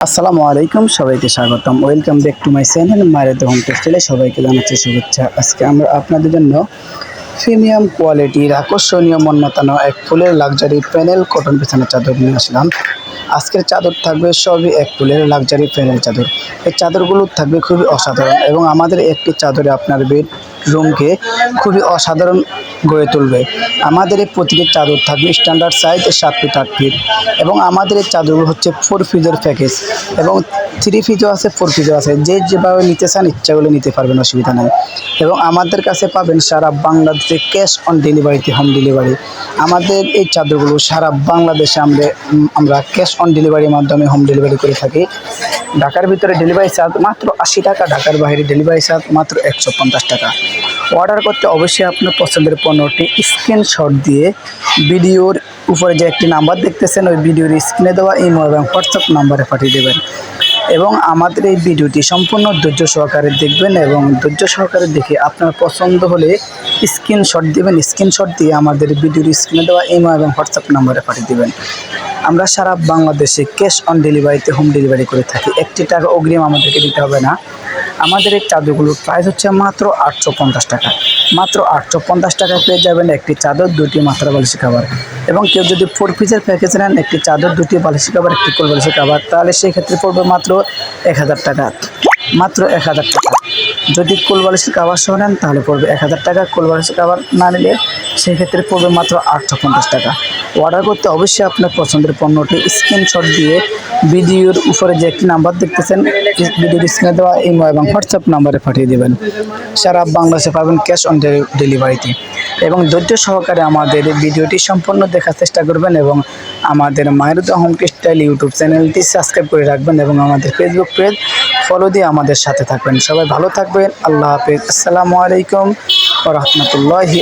আসসালামু আলাইকুম, সবাইকে স্বাগতম। Welcome back to my channel মায়ের হোম টেক্সটাইলে সবাইকে জানাচ্ছি শুভেচ্ছা। আজকে আমরা আপনাদের জন্য প্রিমিয়াম কোয়ালিটির আকর্ষণীয় মন মাতানো এক ফুলের লাক্সারি প্যানেল কটন বিছানার চাদর নিয়ে আসলাম। আজকের চাদর থাকবে সবই এক ফুলের লাক্সারি প্যানেল চাদর। এই চাদরগুলো থাকবে খুবই অসাধারণ এবং আমাদের একটি চাদরে আপনার বেড রুমকে খুবই অসাধারণ গড়ে তুলবে। আমাদের এই প্রতিটি চাদর থাকবে স্ট্যান্ডার্ড সাইজ সাত ফিট আট ফিট এবং আমাদের এই চাদরগুলো হচ্ছে ফোর ফিজের প্যাকেজ এবং থ্রি ফিজও আছে ফোর ফিজও আছে। যে যেভাবে নিতে চান ইচ্ছাগুলো নিতে পারবেন, অসুবিধা নেই। এবং আমাদের কাছে পাবেন সারা বাংলাদেশে ক্যাশ অন ডেলিভারিতে হোম ডেলিভারি আমাদের এই চাদরগুলো সারা বাংলাদেশে আমরা আমরা ক্যাশ অন ডেলিভারির মাধ্যমে হোম ডেলিভারি করে থাকি। ঢাকার ভিতরে ডেলিভারি চার্জ মাত্র আশি টাকা, ঢাকার বাইরে ডেলিভারি চার্জ মাত্র একশো পঞ্চাশ টাকা। অর্ডার করতে অবশ্যই আপনার পছন্দের পণ্যটি স্ক্রিনশট দিয়ে ভিডিওর উপরে যে একটি নাম্বার দেখতেছেন, ওই ভিডিওর স্ক্রিনে দেওয়া ইমো এবং হোয়াটসঅ্যাপ নাম্বারে পাঠিয়ে দেবেন। এবং আমাদের এই ভিডিওটি সম্পূর্ণ ধৈর্য সহকারে দেখবেন এবং ধৈর্য সহকারে দেখে আপনার পছন্দ হলে স্ক্রিনশট দেবেন। স্ক্রিনশট দিয়ে আমাদের ভিডিওর স্ক্রিনে দেওয়া ইমো এবং হোয়াটসঅ্যাপ নম্বরে পাঠিয়ে দেবেন। আমরা সারা বাংলাদেশে ক্যাশ অন ডেলিভারিতে হোম ডেলিভারি করে থাকি। একটি টাকা অগ্রিম আমাদেরকে দিতে হবে না। আমাদের এই চাদরগুলোর প্রাইস হচ্ছে মাত্র আটশো পঞ্চাশ টাকা। মাত্র আটশো পঞ্চাশ টাকায় পেয়ে যাবেন একটি চাদর, দুটি মাত্রা বালিশি খাবার এবং কেউ যদি ফোর পিসের প্যাকেজ নেন, একটি চাদর, দুটি বালিশি খাবার একটি কোল বালিশি খাবার তাহলে সেই ক্ষেত্রে পড়বে মাত্র এক হাজার টাকা। মাত্র এক হাজার টাকা। যদি কোল বালিশের কাবার সহ নেন, তাহলে পড়বে এক হাজার টাকা। কোল বালিশের কাবার না নিলে সেই ক্ষেত্রে পড়বে মাত্র আটশো পঞ্চাশ টাকা। অর্ডার করতে অবশ্যই আপনার পছন্দের পণ্যটি স্ক্রিনশট দিয়ে ভিডিওর উপরে যে একটি নাম্বার দেখতেছেন, ভিডিওর স্ক্রিনে দেওয়া ইমো এবং হোয়াটসঅ্যাপ নাম্বারে পাঠিয়ে দেবেন। সারা বাংলাদেশে পাবেন ক্যাশ অন ডেলিভারিতে এবং ধৈর্য সহকারে আমাদের ভিডিওটি সম্পূর্ণ দেখার চেষ্টা করবেন এবং আমাদের মায়েরুদা হোম স্টাইল ইউটিউব চ্যানেলটি সাবস্ক্রাইব করে রাখবেন এবং আমাদের ফেসবুক পেজ ফলো দিয়ে আমাদের সাথে থাকবেন। সবাই ভালো থাকবেন। আল্লাহ হাফিজ। আসসালামু আলাইকুম রহমতুল্লাহি